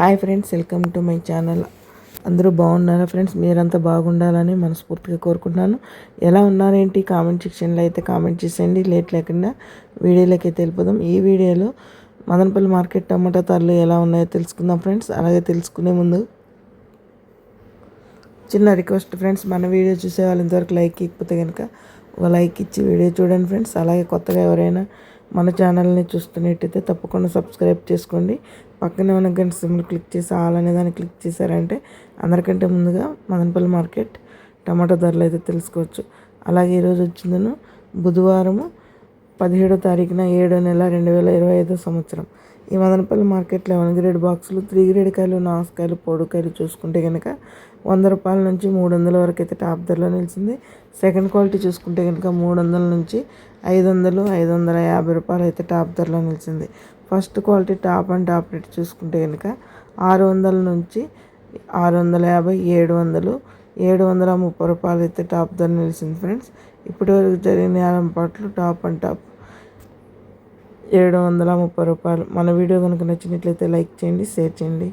Hi friends welcome to my channel. అందరూ బాగున్నారా friends? మీరంతా బాగుండాలని మనస్ఫూర్తిగా కోరుకుంటున్నాను. ఎలా ఉన్నారేంటి? కామెంట్ సెక్షన్లో అయితే కామెంట్ చేసేయండి. లేట్ లేకుండా వీడియోలోకి అయితే వెళ్ళిపోదాం. ఈ వీడియోలో మదనపల్లి మార్కెట్ టమాటా ధరలు ఎలా ఉన్నాయో తెలుసుకుందాం ఫ్రెండ్స్. అలాగే తెలుసుకునే ముందు చిన్న రిక్వెస్ట్ ఫ్రెండ్స్ మన వీడియో చూసే వాళ్ళు ఇంతవరకు లైక్ ఇకపోతే కనుక ఒక లైక్ ఇచ్చి వీడియో చూడండి ఫ్రెండ్స్. అలాగే కొత్తగా ఎవరైనా మన ఛానల్ని చూస్తున్నట్టయితే తప్పకుండా సబ్స్క్రైబ్ చేసుకోండి. పక్కనే ఉన్న గంట సిమ్లు క్లిక్ చేసి ఆల్ అనే దాన్ని క్లిక్ చేశారంటే అందరికంటే ముందుగా మదనపల్లి మార్కెట్ టమాటా ధరలు అయితే తెలుసుకోవచ్చు. అలాగే ఈరోజు వచ్చిందను బుధవారము పదిహేడో తారీఖున ఏడో నెల రెండు వేల ఇరవై ఐదో సంవత్సరం. ఈ మదనపల్లి మార్కెట్లో వన్ గ్రేడ్ బాక్సులు త్రీ గ్రేడ్ కాయలు నాసుకాయలు పొడుకాయలు చూసుకుంటే కనుక వంద రూపాయల నుంచి మూడు వందల వరకు అయితే టాప్ ధరలో నిలిచింది. సెకండ్ క్వాలిటీ చూసుకుంటే కనుక మూడు వందల నుంచి ఐదు వందలు ఐదు వందల యాభై రూపాయలు అయితే టాప్ ధరలో నిలిచింది. First quality top and top rate చూసుకుంటే కనుక ఆరు వందల నుంచి ఆరు వందల యాభై ఏడు వందలు ఏడు వందల ముప్పై రూపాయలు అయితే టాప్ ధర నిలిచింది ఫ్రెండ్స్. ఇప్పటివరకు జరిగిన యాలం పాటలు టాప్ అండ్ టాప్ ఏడు వందల ముప్పై రూపాయలు. మన వీడియో కనుక నచ్చినట్లయితే లైక్ చేయండి షేర్ చేయండి.